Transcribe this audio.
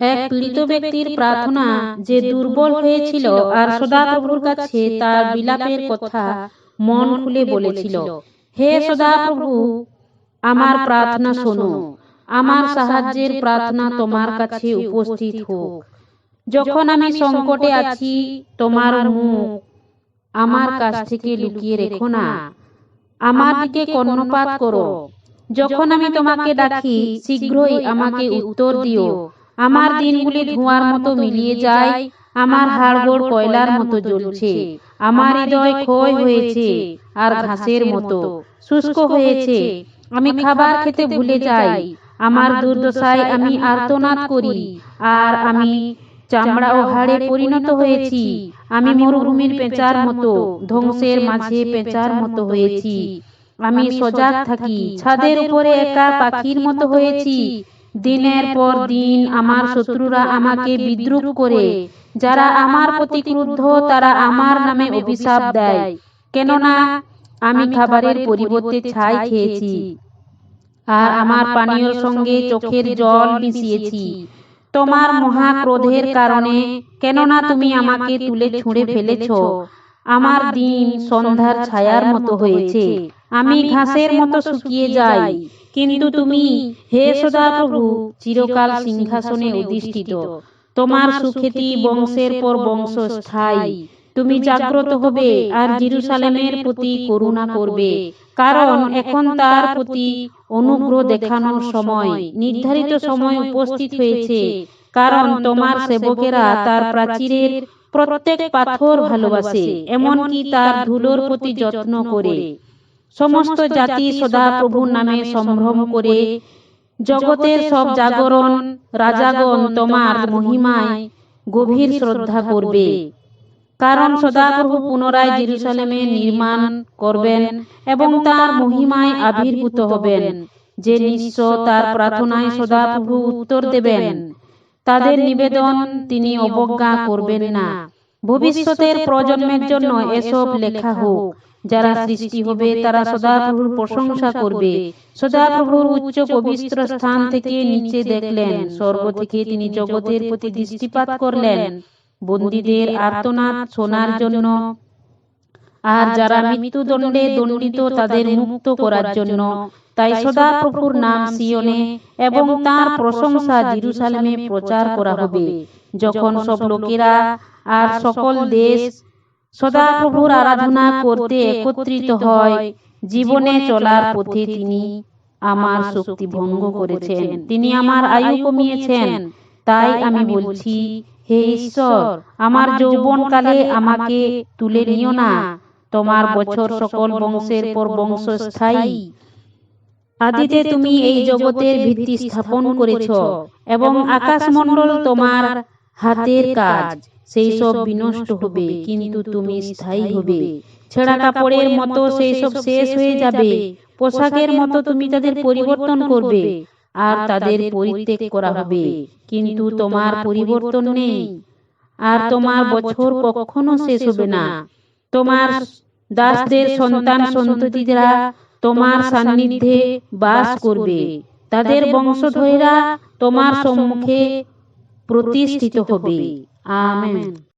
এক পীড়িত ব্যক্তির প্রার্থনা যে দুর্বল হয়েছিল আর সদাপ্রভুর কাছে তার বিলাপের কথা মন খুলে বলেছিল। হে সদাপ্রভু, আমার প্রার্থনা শোনো। আমার সাহায্যের প্রার্থনা তোমার কাছে উপস্থিত হোক। যখন আমি সংকটে আছি, তোমার মুখ আমার কাছ থেকে লুকিয়ে রেখো না। আমার দিকে কর্ণপাত করো। যখন আমি তোমাকে ডাকি, শীঘ্রই আমাকে উত্তর দিও। আমার দিনগুলি ধোঁয়ার মতো মিলিয়ে যায়, আমার হাড়গোড় কয়লার মতো জ্বলছে, আমার হৃদয় ক্ষয় হয়েছে আর ঘাসের মতো, শুষ্ক হয়েছে, আমি খাবার খেতে ভুলে যাই, আমার দুর্দশায় আমি আর্তনাদ করি, আর আমি চামড়া ও হাড়ে পরিণত হয়েছি, আমি মরুভূমির পেঁচার মতো, ধ্বংসের মাঝে পেঁচার মতো হয়েছি, আমি সজাগ থাকি, ছাদের উপরে একা পাখির মতো হয়েছি দিনের পর দিন আমার শত্রুরা আমাকে বিদ্রুপ করে, যারা আমার প্রতি ক্রুদ্ধ, তারা আমার নামে অভিশাপ দেয়। কেননা, আমি খাবারের পরিবর্তে ছাই খেয়েছি আর আমার পানীয়র সঙ্গে চোখের জল মিশিয়েছি। তোমার মহা ক্রোধের কারণে, কেননা তুমি আমাকে তুলে ছুঁড়ে ফেলেছ। আমার দিন সন্ধ্যার ছায়ার মতো হয়েছে। আমি ঘাসের মতো শুকিয়ে যাই। কিন্তু তুমি হে সদাপ্রভু, চিরকাল সিংহাসনে অধিষ্ঠিত। তোমার সুখ্যাতি বংশের পর বংশ স্থায়ী। তুমি জাগ্রত হবে আর জেরুসালেমের প্রতি করুণা করবে। কারণ এখন তার প্রতি অনুগ্রহ দেখানোর সময়, নির্ধারিত সময় উপস্থিত হয়েছে। কারণ তোমার সেবকেরা তার প্রাচীরের প্রত্যেক পাথর ভালোবাসে, এমনকি তার ধুলোর প্রতি যত্ন করে। সমস্ত জাতি সদা প্রভুর নামে সম্ভ্রম করে জগতের সব জাগরণ রাজাগণ তোমার মহিমায় গভীর শ্রদ্ধা করবে। কারণ সদাপ্রভু পুনরায় জেরুসালেমে নির্মাণ করবেন এবং তার মহিমায় আবির্ভূত হবেন। যে নিঃস্ব তার প্রার্থনায় সদাপ্রভু উত্তর দেবেন। তাদের নিবেদন তিনি অবজ্ঞা করবেন না। ভবিষ্যতের প্রজন্মের জন্য এসব লেখা হোক। যারা সৃষ্টি হবে, তারা সদাপ্রভুর প্রশংসা করবে। সদাপ্রভুর উচ্চ পবিত্র স্থান থেকে নিচে দেখলেন। স্বর্গ থেকে তিনি জগতের প্রতি দৃষ্টিপাত করলেন। বন্দীদের আর্তনাদ শোনার জন্য আর যারা মৃত্যুদণ্ডে দণ্ডিত, তাদের মুক্ত করার জন্য। তাই সদাপ্রভুর নাম সিয়নে এবং তার প্রশংসা জিরুসালেমে প্রচার করা হবে। যখন সব লোকেরা আর সকল দেশ সদাপ্রভুর আরাধনা করতে একত্রিত হয়। জীবনে চলার পথে তিনি আমার শক্তি ভঙ্গ করেছেন। তিনি আমার আয়ু কমিয়েছেন। তাই আমি বলছি, হে ঈশ্বর, আমার যৌবনকালে আমাকে তুলে নিও না। তোমার বছর সকল বংশের পর বংশ স্থায়ী। আদিতে তুমি এই জগতের ভিত্তি স্থাপন করেছ এবং আকাশমণ্ডল তোমার হাতের কাজ। সেই সব বিনষ্ট হবে কিন্তু তুমি স্থায়ী হবে। ছেঁড়া কাপড়ের মতো সেই সব শেষ হয়ে যাবে। পোশাকের মতো তুমি তাদের পরিবর্তন করবে। আর তাদের পরিত্যাগ করা হবে। কিন্তু তোমার পরিবর্তন নেই। আর তোমার বছর কখনো শেষ হবে না। তোমার দাসদের সন্তান সন্ততিরা তোমার সান্নিধ্যে বাস করবে। তাদের বংশধরেরা তোমার সম্মুখে প্রতিষ্ঠিত হবে আমেন